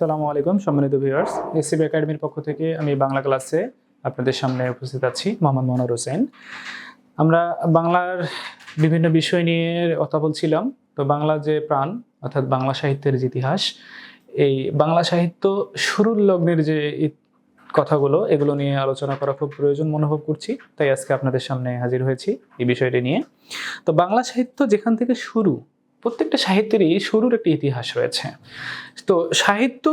আসসালামু আলাইকুম, সম্মানিত ভিউয়ার্স এসিবি একাডেমির পক্ষ থেকে আমি বাংলা ক্লাসে আপনাদের সামনে উপস্থিত আছি মোহাম্মদ মনোয়ার হোসেন। আমরা বাংলার বিভিন্ন বিষয় নিয়ে কথা বলছিলাম। তো বাংলা যে প্রাণ, অর্থাৎ বাংলা সাহিত্যের যে ইতিহাস, এই বাংলা সাহিত্য শুরুর লগ্নের যে কথাগুলো, এগুলো নিয়ে আলোচনা করা খুব প্রয়োজন মনোভব করছি। তাই আজকে আপনাদের সামনে হাজির হয়েছি এই বিষয়টি নিয়ে। তো বাংলা সাহিত্য যেখান থেকে শুরু প্রত্যেকটা সাহিত্যেরই শুরুর একটি ইতিহাস রয়েছে। তো সাহিত্য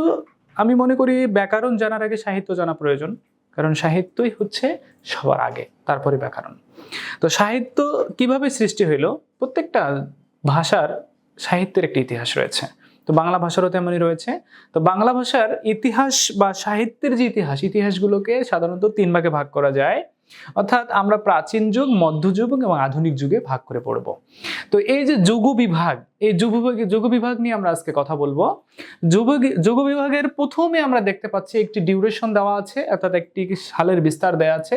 আমি মনে করি ব্যাকরণ জানার আগে সাহিত্য জানা প্রয়োজন, কারণ সাহিত্যই হচ্ছে সবার আগে, তারপরে ব্যাকরণ। তো সাহিত্য কীভাবে সৃষ্টি হইল? প্রত্যেকটা ভাষার সাহিত্যের একটি ইতিহাস রয়েছে। তো বাংলা ভাষারও তেমনই রয়েছে। তো বাংলা ভাষার ইতিহাস বা সাহিত্যের যে ইতিহাস, ইতিহাসগুলোকে সাধারণত তিন ভাগে ভাগ করা যায়। অর্থাৎ আমরা প্রাচীন যুগ মধ্যযুগ এবং আধুনিক যুগে ভাগ করে পড়ব। তো এই যে যুগ বিভাগ, এই যুগ যুগ বিভাগ নিয়ে আমরা আজকে কথা বলব। যুগ যুগ বিভাগের প্রথমে আমরা দেখতে পাচ্ছি একটি ডিউরেশন দেওয়া আছে, অর্থাৎ একটি সালের বিস্তার দেওয়া আছে।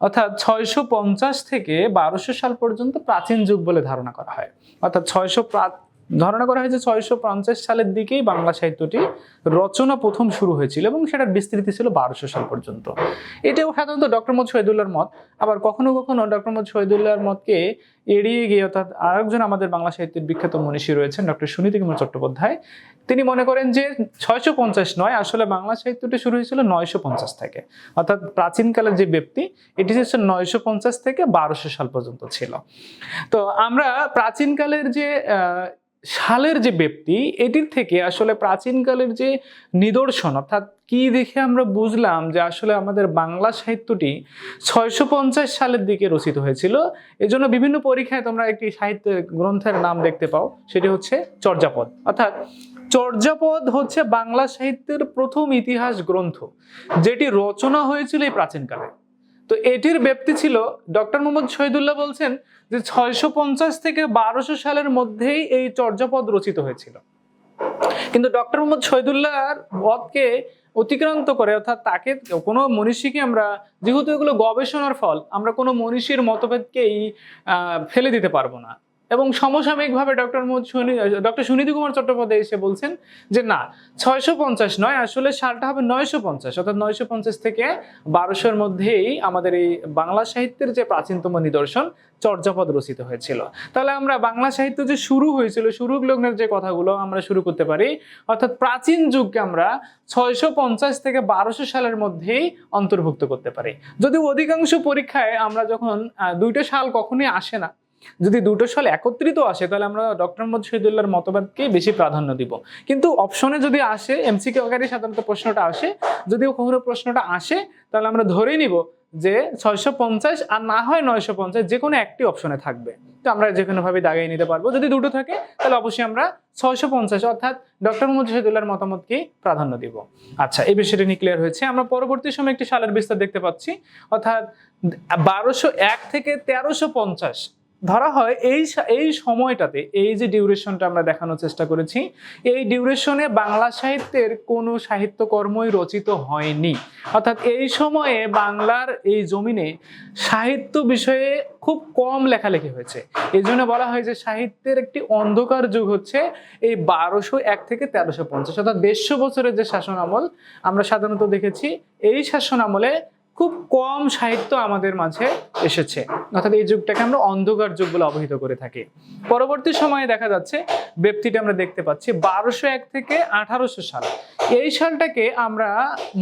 অর্থাৎ ছয়শো পঞ্চাশ থেকে বারোশো সাল পর্যন্ত প্রাচীন যুগ বলে ধারণা করা হয়। অর্থাৎ ছয়শো ধারণা করা হয় যে ছয়শো পঞ্চাশ সালের দিকেই বাংলা সাহিত্যটি রচনা প্রথম শুরু হয়েছিল এবং সেটার বিস্তৃতি ছিল বারোশো সাল পর্যন্ত। এটাও সাধারণত ডক্টর মোহাম্মদ শহীদুল্লাহর মত। আবার কখনো কখনো ডক্টর মোহাম্মদ শহীদুল্লাহর মতকে এড়িয়ে গিয়ে অর্থাৎ আরেকজন আমাদের বাংলা সাহিত্যের বিখ্যাত মনীষী রয়েছেন ডক্টর সুনীতি কুমার চট্টোপাধ্যায়। তিনি মনে করেন যে ছয়শো পঞ্চাশ নয়, আসলে বাংলা সাহিত্যটি শুরু হয়েছিল নয়শো পঞ্চাশ থেকে। অর্থাৎ প্রাচীনকালের যে ব্যক্তি, এটি হচ্ছে নয়শো পঞ্চাশ থেকে বারোশো সাল পর্যন্ত ছিল। তো আমরা প্রাচীনকালের যে সালের যে ব্যক্তি এটির থেকে আসলে প্রাচীনকালের যে নিদর্শন, অর্থাৎ কি দেখে আমরা বুঝলাম যে আসলে আমাদের বাংলা সাহিত্যটি ছয়শো পঞ্চাশ সালের দিকে রচিত হয়েছিল। এজন্য বিভিন্ন পরীক্ষায় তোমরা একটি সাহিত্যের গ্রন্থের নাম দেখতে পাও, সেটি হচ্ছে চর্যাপদ। অর্থাৎ চর্যাপদ হচ্ছে বাংলা সাহিত্যের প্রথম ইতিহাস গ্রন্থ, যেটি রচনা হয়েছিল এই প্রাচীনকালে। তো এটির ব্যক্তি ছিল ডক্টর মোহাম্মদ শহীদুল্লাহ বলছেন যে ছয়শো পঞ্চাশ থেকে বারোশো সালের মধ্যেই এই চর্যাপদ রচিত হয়েছিল। কিন্তু ডক্টর মোহাম্মদ শহীদুল্লাহর পদকে অতিক্রান্ত করে, অর্থাৎ তাকে কোনো মনীষীকে আমরা, যেহেতু এগুলো গবেষণার ফল, আমরা কোনো মনীষীর মতভেদকেই ফেলে দিতে পারব না। এবং সমসাময়িকভাবে ডক্টর ডক্টর সুনীতি কুমার চট্টোপাধ্যায় এসে বলছেন যে না, ছয়শো পঞ্চাশ নয়, আসলে সালটা হবে নয়শো পঞ্চাশ, অর্থাৎ নয়শো পঞ্চাশ থেকে বারোশোর মধ্যেই আমাদের এই বাংলা সাহিত্যের যে প্রাচীনতম নিদর্শন চর্যাপদ রচিত হয়েছিল। তাহলে আমরা বাংলা সাহিত্য যে শুরু হয়েছিল শুরু লগ্নের যে কথাগুলো আমরা শুরু করতে পারি, অর্থাৎ প্রাচীন যুগকে আমরা ছয়শো পঞ্চাশ থেকে বারোশো সালের মধ্যেই অন্তর্ভুক্ত করতে পারি। যদি অধিকাংশ পরীক্ষায় আমরা যখন দুইটা সাল কখনোই আসে না যদি দুটো সাল একত্রিত আসে, তাহলে আমরা ডক্টর মোহাম্মদ শহীদুল্লাহর মতবাদকে বেশি প্রাধান্য দিব। কিন্তু অপশনে যদি আসে এমসিকিউ আকারে সাধারণত প্রশ্নটা আসে। যদি কখনো প্রশ্নটা আসে, তাহলে আমরা ধরেই নিব যে ছয়শো পঞ্চাশ আর না হয় নয়শো পঞ্চাশ, যে কোনো একটি অপশনে থাকবে। তো আমরা যে কোনোভাবে দাগিয়ে নিতে পারব। যদি দুটো থাকে, তাহলে অবশ্যই আমরা ছয়শো পঞ্চাশ অর্থাৎ ডক্টর মোহাম্মদ শহীদুল্লাহর মতামতকেই প্রাধান্য দিব। আচ্ছা এই বিষয়টি নিয়ে ক্লিয়ার হয়েছে। আমরা পরবর্তী সময় একটি সালের বিস্তার দেখতে পাচ্ছি। অর্থাৎ বারোশো এক থেকে তেরোশো পঞ্চাশ ধরা হয় এই এই সময়টাতে, এই যে ডিউরেশনটা আমরা দেখানোর চেষ্টা করেছি, এই ডিউরেশনে বাংলা সাহিত্যের কোনো সাহিত্যকর্মই রচিত হয়নি। অর্থাৎ এই সময়ে বাংলার এই জমিনে সাহিত্য বিষয়ে খুব কম লেখালেখি হয়েছে। এই জন্য বলা হয় যে সাহিত্যের একটি অন্ধকার যুগ হচ্ছে এই বারোশো এক থেকে তেরোশো পঞ্চাশ, অর্থাৎ দেড়শো বছরের যে শাসন আমল, আমরা সাধারণত দেখেছি, এই শাসন আমলে খুব কম সাহিত্য আমাদের মাঝে এসেছে। অর্থাৎ এই যুগটাকে আমরা অন্ধকার যুগ বলে অবহিত করে থাকি। পরবর্তী সময়ে দেখা যাচ্ছে, ব্যক্তিটা আমরা দেখতে পাচ্ছি বারোশো এক থেকে আঠারোশো সাল। এই সালটাকে আমরা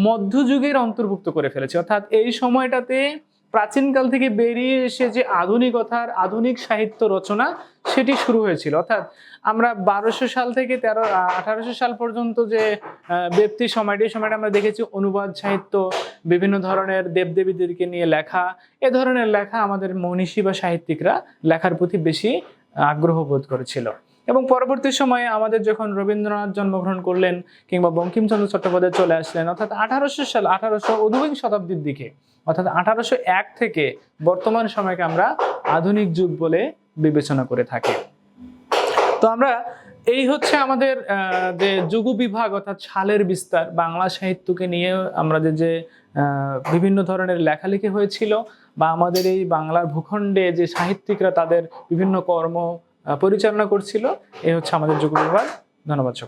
মধ্যযুগের অন্তর্ভুক্ত করে ফেলেছি। অর্থাৎ এই সময়টাতে প্রাচীনকাল থেকে বেরিয়ে এসে যে আধুনিকতার আধুনিক সাহিত্য রচনা, সেটি শুরু হয়েছিল। অর্থাৎ আমরা বারোশো সাল থেকে তেরো আঠারোশো সাল পর্যন্ত যে ব্যক্তি সময়টি সময়টা আমরা দেখেছি অনুবাদ, সাহিত্য, বিভিন্ন ধরনের দেবদেবীদেরকে নিয়ে লেখা। এ ধরনের লেখা আমাদের মনীষী বা সাহিত্যিকরা লেখার প্রতি বেশি আগ্রহ বোধ করেছিল। এবং পরবর্তী সময়ে আমাদের যখন রবীন্দ্রনাথ জন্মগ্রহণ করলেন কিংবা বঙ্কিমচন্দ্র চট্টোপাধ্যায় চলে আসলেন, অর্থাৎ আঠারোশো সাল, আঠারোশো ঊনবিংশ শতাব্দীর দিকে, অর্থাৎ আঠারোশো এক থেকে বর্তমান সময়কে আমরা আধুনিক যুগ বলে বিবেচনা করে থাকি। তো আমরা এই হচ্ছে আমাদের যে যুগ বিভাগ অর্থাৎ সালের বিস্তার, বাংলা সাহিত্যকে নিয়ে আমরা যে যে বিভিন্ন ধরনের লেখালেখি হয়েছিল বা আমাদের এই বাংলার ভূখণ্ডে যে সাহিত্যিকরা তাদের বিভিন্ন কর্ম পরিচালনা করছিল। এই হচ্ছে আমাদের যুগ বিভাগ। ধন্যবাদ সকল